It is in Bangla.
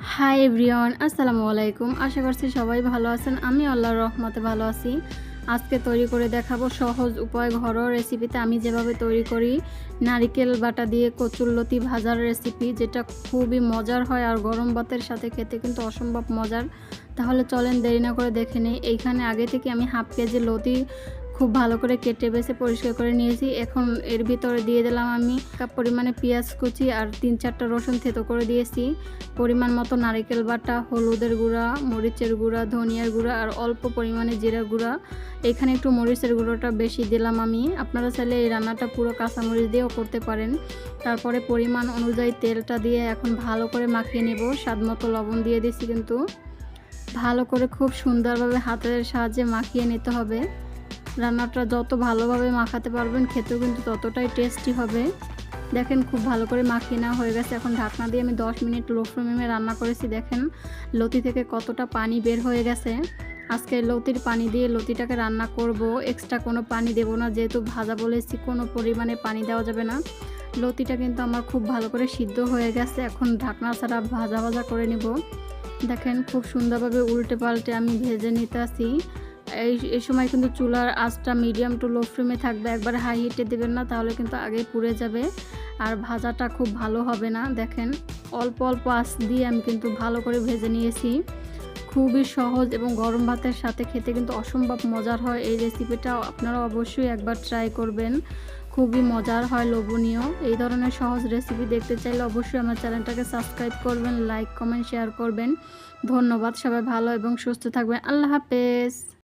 হাই এভরিওয়ান আসসালামু আলাইকুম। আশা করছি সবাই ভালো আছেন। আমি আল্লাহর রহমতে ভালো আছি। আজকে তৈরি করে দেখাবো সহজ উপায় ঘরোয়া রেসিপিতে আমি যেভাবে তৈরি করি, নারিকেল বাটা দিয়ে কচুরলতি ভাজার রেসিপি যেটা খুবই মজার হয় আর গরম ভাতের সাথে খেতে কিন্তু অসম্ভব মজার। তাহলে চলেন দেরি না করে দেখে নিই। এইখানে আগে থেকে আমি হাফ কেজি লতি খুব ভালো করে কেটে বেছে পরিষ্কার করে নিয়েছি। এখন এর ভিতরে দিয়ে দিলাম আমি কাপ পরিমাণে পেঁয়াজ কুচি আর তিন চারটা রসুন থেতো করে দিয়েছি। পরিমাণ মতো নারিকেল বাটা, হলুদের গুঁড়া, মরিচের গুঁড়া, ধনিয়ার গুঁড়া আর অল্প পরিমাণে জিরা গুঁড়া। এখানে একটু মরিচের গুঁড়োটা বেশি দিলাম আমি। আপনারা চাইলে এই রান্নাটা পুরো কাঁচামরিচ দিয়েও করতে পারেন। তারপরে পরিমাণ অনুযায়ী তেলটা দিয়ে এখন ভালো করে মাখিয়ে নেব। স্বাদ মতো লবণ দিয়ে দিছি কিন্তু। ভালো করে খুব সুন্দরভাবে হাতের সাহায্যে মাখিয়ে নিতে হবে। রান্নাটা যত ভালোভাবে মাখাতে পারবেন, খেতেও কিন্তু ততটাই টেস্টি হবে। দেখেন খুব ভালো করে মাখিয়ে নেওয়া হয়ে গেছে। এখন ঢাকনা দিয়ে আমি 10 মিনিট লো ফ্লেমে রান্না করেছি। দেখেন লতি থেকে কতটা পানি বের হয়ে গেছে। আজকে লতির পানি দিয়ে লতিটাকে রান্না করব। এক্সট্রা কোনো পানি দেব না, যেহেতু ভাজা বলেছি কোনো পরিমাণে পানি দেওয়া যাবে না। লতিটা কিন্তু আমার খুব ভালো করে সিদ্ধ হয়ে গেছে। এখন ঢাকনা ছাড়া ভাজা ভাজা করে নেব। দেখেন খুব সুন্দরভাবে উল্টে পাল্টে আমি ভেজে নিতে আসি এই এই সময় কিন্তু চুলার আঁচটা মিডিয়াম টু লো ফ্লেমে থাকবে। একবার হাই হিটে দেবেন না, তাহলে কিন্তু আগে পুড়ে যাবে। আর ভাজাটা খুব ভালো হবে না, দেখেন। অল্প অল্প আঁচ দিয়ে আমি কিন্তু ভালো করে ভেজে নিয়েছি। খুবই সহজ এবং গরম ভাতের সাথে খেতে কিন্তু অসম্ভব মজার হয় এই রেসিপিটা আপনারা অবশ্যই একবার ট্রাই করবেন। খুবই মজার হয়, লোভনীয়। এই ধরনের সহজ রেসিপি দেখতে চাইলে অবশ্যই আমার চ্যানেলটাকে সাবস্ক্রাইব করবেন লাইক কমেন্ট শেয়ার করবেন। ধন্যবাদ, সবাই ভালো এবং সুস্থ থাকবেন। আল্লাহ হাফেজ।